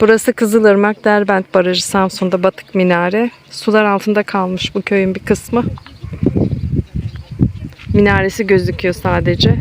Burası Kızılırmak Derbent Barajı Samsun'da batık minare. Sular altında kalmış bu köyün bir kısmı. Minaresi gözüküyor sadece.